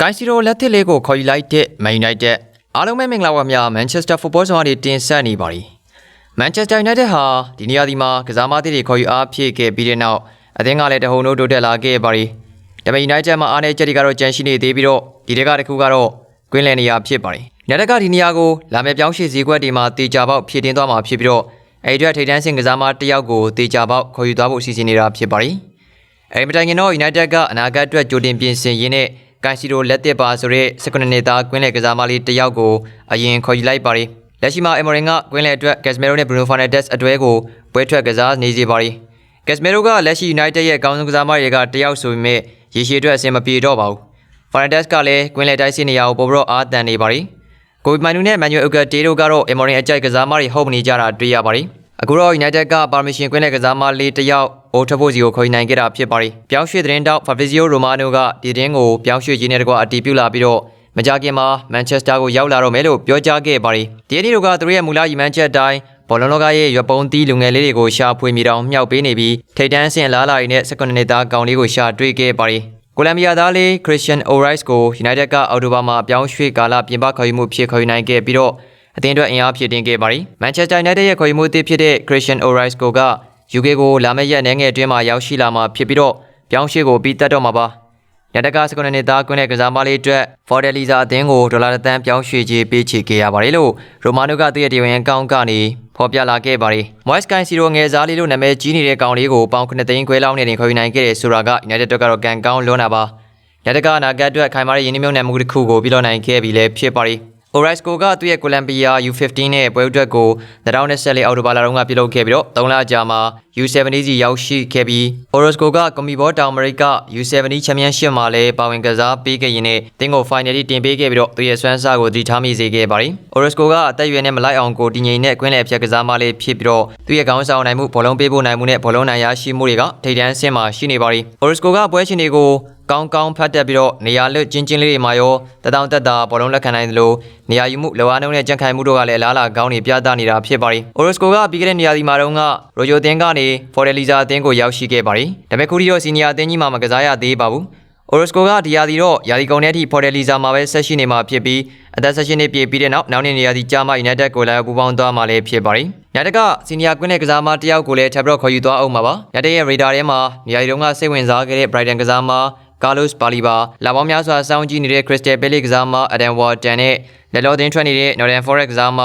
ကိုင်စီရိုလက်သစ်လေးကိုခေါ်ယူလိုက်တဲ့ Man United အားလုံးပဲမင်္ဂလာပါများ Manchester Football ဆောင်တွေတင်ဆက်နေပါပြီ။ Manchester United ဟာဒီနေရာဒီမှာကစားမသစ်တွေခေါ်ယူအားဖြည့်ခဲ့ပြီးတဲ့နောက်အသင်းကလည်းတဟုန်ထိုးတိုးတက်လာခဲ့ပါပြီ။ဒါပေမဲ့ United မှာအားနည်းချက်တွေကတော့ကြန့်ရှိနေသေးပြီးတော့ဒီတက်ကတစ်ခုကတော့ကွင်းလယ်နေရာဖြစ်ပါတယ်။ United ကဒီနေရာကိုလာမယ့်ပြောင်းရွှေ့စည်းကွက်တွေမှာတေချာပေါက်ဖြည့်တင်းသွားမှာဖြစ်ပြီးတော့အဲဒီအတွက်ထိပ်တန်းဆင့်ကစားမတစ်ယောက်ကိုတေချာပေါက်ခေါ်ယူသွားဖို့စီစဉ်နေတာဖြစ်ပါတယ်။အဲဒီမတိုင်ခင်တော့ United ကအနာဂတ်အတွက်ကြိုတင်ပြင်ဆင်ရင်းနဲ့ ကန်စီရိုလက်တစ်ပါဆိုတဲ့19နှစ်သားကွင်းလယ်ကစားမလေးတစ်ယောက်ကိုအရင်ခေါ်ယူလိုက်ပါတယ်။လက်ရှိမှာအီမော်ရင်ကကွင်းလယ်အတွက် Casemiro နဲ့ Bruno Fernandes အတွဲကိုပွဲထွက်ကစားနေစေပါတယ်။ Casemiro ကလက်ရှိ United ရဲ့အကောင်းဆုံးကစားမတွေကတစ်ယောက်ဆိုပေမဲ့ရေရှည်အတွက်အဆင်မပြေတော့ပါဘူး။ Fernandes ကလည်းကွင်းလယ်တိုက်စစ်နေရာကိုပိုပြီးတော့အားတန်နေပါတယ်။ကိုဘီမိုင်နူနဲ့ Manuel Ugarte တို့ကတော့အီမော်ရင်အကြိုက်ကစားမတွေဟုတ်မနေကြတာတွေ့ရပါတယ်။အခုတော့ United ကပါမရှင်ကွင်းလယ်ကစားမလေးတစ်ယောက် အိုထဖို့စီကိုခေါ်ယူနိုင်ခဲ့တာဖြစ်ပါတယ်။ပြောင်းရွှေ့သတင်းတောက် Fabrizio Romano ကဒီတင်းကိုပြောင်းရွှေ့ခြင်းနဲ့တကွအတီးပြုလာပြီးတော့မကြခင်မှာ Manchester ကိုရောက်လာတော့မယ်လို့ပြောကြားခဲ့ပါတယ်။ဒီနေ့တို့ကသူတို့ရဲ့မူလရည်မှန်းချက်အတိုင်းဘောလုံးလောကရဲ့ရွက်ပုံးသီးလူငယ်လေးတွေကိုရှာဖွေမိတောင်မြှောက်ပေးနေပြီးထိတ်တန်းဆင့်လားလာရီနဲ့19နှစ်သားကောင်လေးကိုရှာတွေ့ခဲ့ပါတယ်။ကိုလံဘီယာသားလေး Christian Orice ကို United ကအော်တိုဘာမှာပြောင်းရွှေ့ကာလပြင်ပခေါ်ယူမှုဖြစ်ခေါ်ယူနိုင်ခဲ့ပြီးတော့အသင်းအတွက်အင်အားဖြစ်တင်ခဲ့ပါတယ်။ Manchester United ရဲ့ခေါ်ယူမှုအသစ်ဖြစ်တဲ့ Christian Orice ကိုက UK ကိုလာမယ့်ရက်နိုင်ငံအတွင်းမှာရောက်ရှိလာမှာဖြစ်ပြီးတော့ပြောင်းရွှေ့ကိုပြီးတက်တော့မှာပါ။ရတကစကွန်နှစ်သားကွင်းတဲ့ကစားမလေးအတွက် Fordeliza အသင်းကိုဒေါ်လာတန်းပြောင်းရွှေ့ခြင်းပေးချေခဲ့ရပါတယ်လို့ရိုမာနိုကသူ့ရဲ့ဒီဝင်အကောင့်ကနေဖော်ပြလာခဲ့ပါတယ်။ Moise Caicedo ငယ်စားလေးလို့နာမည်ကြီးနေတဲ့ကောင်လေးကိုပေါင်9သိန်းခွဲလောက်နဲ့တင်ခေါ်ယူနိုင်ခဲ့တယ်ဆိုတာက United အတွက်ကတော့ကံကောင်းလွန်းတာပါ။ရတကအနာဂတ်အတွက်ခိုင်မာတဲ့ယင်းနှမြုံနယ်မှုတစ်ခုကိုပြုလုပ်နိုင်ခဲ့ပြီလည်းဖြစ်ပါတယ်။ Orasco ကသူ့ရဲ့ကိုလံဘီယာ U15 နဲ့ပွဲဥအတွက်ကို2024အောက်တိုဘာလတုန်းကပြုလုပ်ခဲ့ပြီးတော့3လကြာမှာ U70 စီရောက်ရှိခဲ့ပြီး Orasco ကကွန်မီဘောတောင်အမေရိက U70 ချန်ပီယံရှစ်မှာလည်းပါဝင်ကစားပေးခဲ့ရင်နဲ့တင်းကို final တင်ပေးခဲ့ပြီးတော့သူ့ရဲ့စွမ်းစားကိုတည်ထားမိစေခဲ့ပါတယ်။ Orasco ကအသက်အရွယ်နဲ့မလိုက်အောင်ကိုတည်ငြိမ်တဲ့ကွင်းလယ်ဖြတ်ကစားမလေးဖြစ်ပြီးတော့သူ့ရဲ့ခေါင်းဆောင်နိုင်မှုဘောလုံးပေးဖို့နိုင်မှုနဲ့ဘောလုံးနိုင်ရရှိမှုတွေကထိပ်တန်းဆင့်မှာရှိနေပါတယ်။ Orasco ကပွဲရှင်တွေကိုကောင်းကောင်းဖတ်တက်ပြီးတော့နေရာလွတ်ချင်းချင်းလေးတွေမှာရောတတောင်တက်တာဘောလုံးလက်ခံနိုင်သလိုနေရာယူမှုလောအားနှုံးနဲ့ကြန့်ခိုင်မှုတို့ကလည်းလားလာကောင်းနေပြသနေတာဖြစ်ပါတယ်။ Orosco ကပြီးခဲ့တဲ့နေရာဒီမှာတော့ကရိုဂျိုတင်ကနေ Fordeliza အသင်းကိုရောက်ရှိခဲ့ပါတယ်။ဒါပေမဲ့ခုထိတော့စီနီယာအသင်းကြီးမှာမကစားရသေးပါဘူး။ Orosco ကဒီယာဒီတော့ယာဒီကုံထဲအထိ Fordeliza မှာပဲဆက်ရှိနေမှာဖြစ်ပြီးအသက်ဆက်ရှင်နေပြည့်ပြီးတဲ့နောက်နောက်နေ့နေရာဒီကြာမှ United ကိုလည်းပူးပေါင်းသွားမှာလည်းဖြစ်ပါတယ်။ညတကစီနီယာကွင်းနဲ့ကစားမတယောက်ကိုလည်းထပ်ပြီးတော့ခေါ်ယူသွားအောင်ပါပါ။ညတရဲ့ radar ထဲမှာနေရာဒီတုန်းကစိတ်ဝင်စားခဲ့တဲ့ Brighton ကစားမကာလော့စ်ပါလီဘာလာပေါင်းများစွာစောင်းကြည့်နေတဲ့ Crystal Palace ကစားမအဒန်ဝါတန်နဲ့လက်လော်သင်းထွက်နေတဲ့ Northern Forest ကစားမ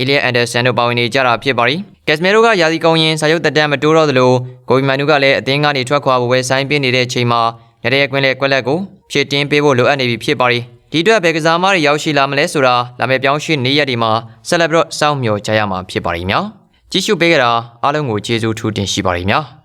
Elliot Anderson တို့ပါဝင်နေကြတာဖြစ်ပါတယ်။ Casemiro ကယာစီကုံရင်စာရုပ်တက်တန်းမတိုးတော့သလိုကိုဘီမန်နူကလည်းအသင်းကနေထွက်ခွာဖို့ပဲဆိုင်းပြနေတဲ့ချိန်မှာရတဲ့ကွင်းလက်ကွက်လက်ကိုဖြည့်တင်းပေးဖို့လိုအပ်နေပြီဖြစ်ပါတယ်။ဒီအတွက်ဘယ်ကစားမတွေရောက်ရှိလာမလဲဆိုတာလာမယ့်ပြောင်းရွှေ့နေ့ရက်ဒီမှာဆက်လက်ပြီးတော့စောင့်မျှော်ကြရမှာဖြစ်ပါတယ်ညာ။ကြည့်ရှုပေးကြတာအားလုံးကိုကျေးဇူးထူးတင်ရှိပါတယ်ညာ။